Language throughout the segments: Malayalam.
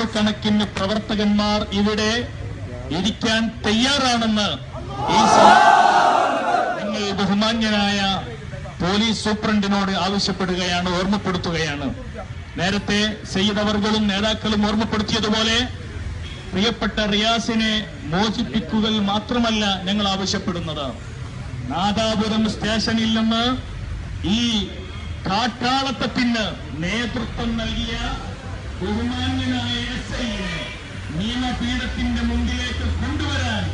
നൂറുകണക്കിന് പ്രവർത്തകന്മാർ ഇവിടെ ഇരിക്കാൻ തയ്യാറാണെന്ന് ഈ നിങ്ങൾ ബഹുമാന്യനായ പോലീസ് സൂപ്രണ്ടിനോട് ആവശ്യപ്പെടുകയാണ് ഓർമ്മപ്പെടുത്തുകയാണ്. നേരത്തെ സെയ്തവർകളും നേതാക്കളും ഓർമ്മപ്പെടുത്തിയതുപോലെ പ്രിയപ്പെട്ട റിയാസിനെ മോചിപ്പിക്കുക മാത്രമല്ല ഞങ്ങൾ ആവശ്യപ്പെടുന്നത്. നാദാപുരം സ്റ്റേഷനിൽ നിന്ന് ഈ കാട്ടാളത്തത്തിന് നേതൃത്വം നൽകിയ ബഹുമാന്യനായ നിയമപീഠത്തിന്റെ മുമ്പിലേക്ക് കൊണ്ടുവരാൻ.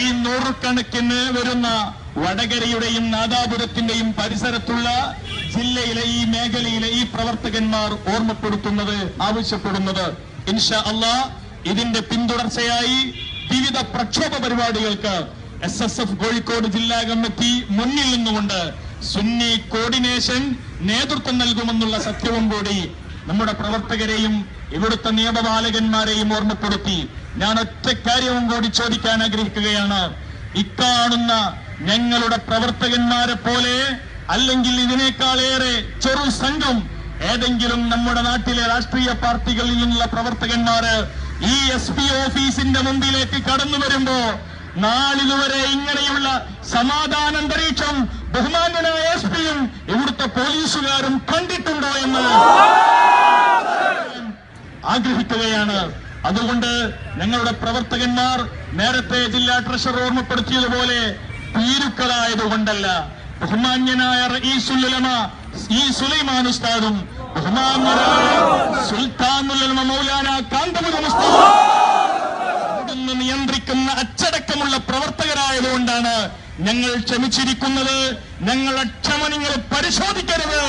ഈ നൂറുകണക്കിന് വരുന്ന വടകരയുടെയും നാദാപുരത്തിന്റെയും പരിസരത്തുള്ള ജില്ലയിലെ ഈ മേഖലയിലെ ഈ പ്രവർത്തകന്മാർ ഓർമ്മപ്പെടുത്തുന്നത് ആവശ്യപ്പെടുന്നത്. ഇൻഷാ അള്ളാ ഇതിന്റെ പിന്തുടർച്ചയായി വിവിധ പ്രക്ഷോഭ പരിപാടികൾക്ക് എസ് എസ് എഫ് കോഴിക്കോട് ജില്ലാ കമ്മിറ്റി മുന്നിൽ നിന്നുകൊണ്ട് സുന്നി കോർഡിനേഷൻ നേതൃത്വം നൽകുമെന്നുള്ള സത്യവും കൂടി നമ്മുടെ പ്രവർത്തകരെയും ഇവിടുത്തെ നിയമപാലകന്മാരെയും ഓർമ്മപ്പെടുത്തി ഞാൻ ഒറ്റ കാര്യവും കൂടി ചോദിക്കാൻ ആഗ്രഹിക്കുകയാണ്. ഇക്കാണുന്ന ഞങ്ങളുടെ പ്രവർത്തകന്മാരെ പോലെ അല്ലെങ്കിൽ ഇതിനേക്കാളേറെ ചെറു സംഘം ഏതെങ്കിലും നമ്മുടെ നാട്ടിലെ രാഷ്ട്രീയ പാർട്ടികളിൽ നിന്നുള്ള പ്രവർത്തകന്മാര് ഈ എസ് പി ഓഫീസിന്റെ മുമ്പിലേക്ക് കടന്നു വരുമ്പോ നാളിതുവരെ ഇങ്ങനെയുള്ള സമാധാന അന്തരീക്ഷം ബഹുമാന്യനായ എസ് പിയും ഇവിടുത്തെ പോലീസുകാരും കണ്ടിട്ടുണ്ടോ എന്ന് ആഗ്രഹിക്കുകയാണ്. അതുകൊണ്ട് ഞങ്ങളുടെ പ്രവർത്തകന്മാർ നേരത്തെ ജില്ലാ ട്രഷറർ ഓർമ്മപ്പെടുത്തിയതുപോലെ പീരുക്കളായതുകൊണ്ടല്ല ബഹുമാന്യനായ ഈ സുലമ ഈ സുലൈമാൻ ഉസ്താദും ബഹുമാന്യനായ സുൽത്താൻ മൗലാന നിയന്ത്രിക്കുന്ന അച്ചടക്കമുള്ള പ്രവർത്തകരായതുകൊണ്ടാണ് ഞങ്ങൾ ക്ഷമിച്ചിരിക്കുന്നത്. ഞങ്ങളുടെ ക്ഷമ നിങ്ങൾ പരിശോധിക്കരുത്.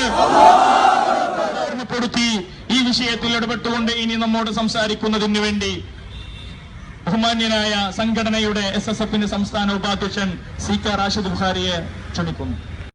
ഓർമ്മപ്പെടുത്തി ഈ വിഷയത്തിൽ ഇടപെട്ടുകൊണ്ട് ഇനി നമ്മോട് സംസാരിക്കുന്നതിന് വേണ്ടി ബഹുമാന്യനായ സംഘടനയുടെ എസ് എസ് എഫിന്റെ സംസ്ഥാന ഉപാധ്യക്ഷൻ സി കെ റാഷിദ് ബുഖാരിയെ ക്ഷണിക്കുന്നു.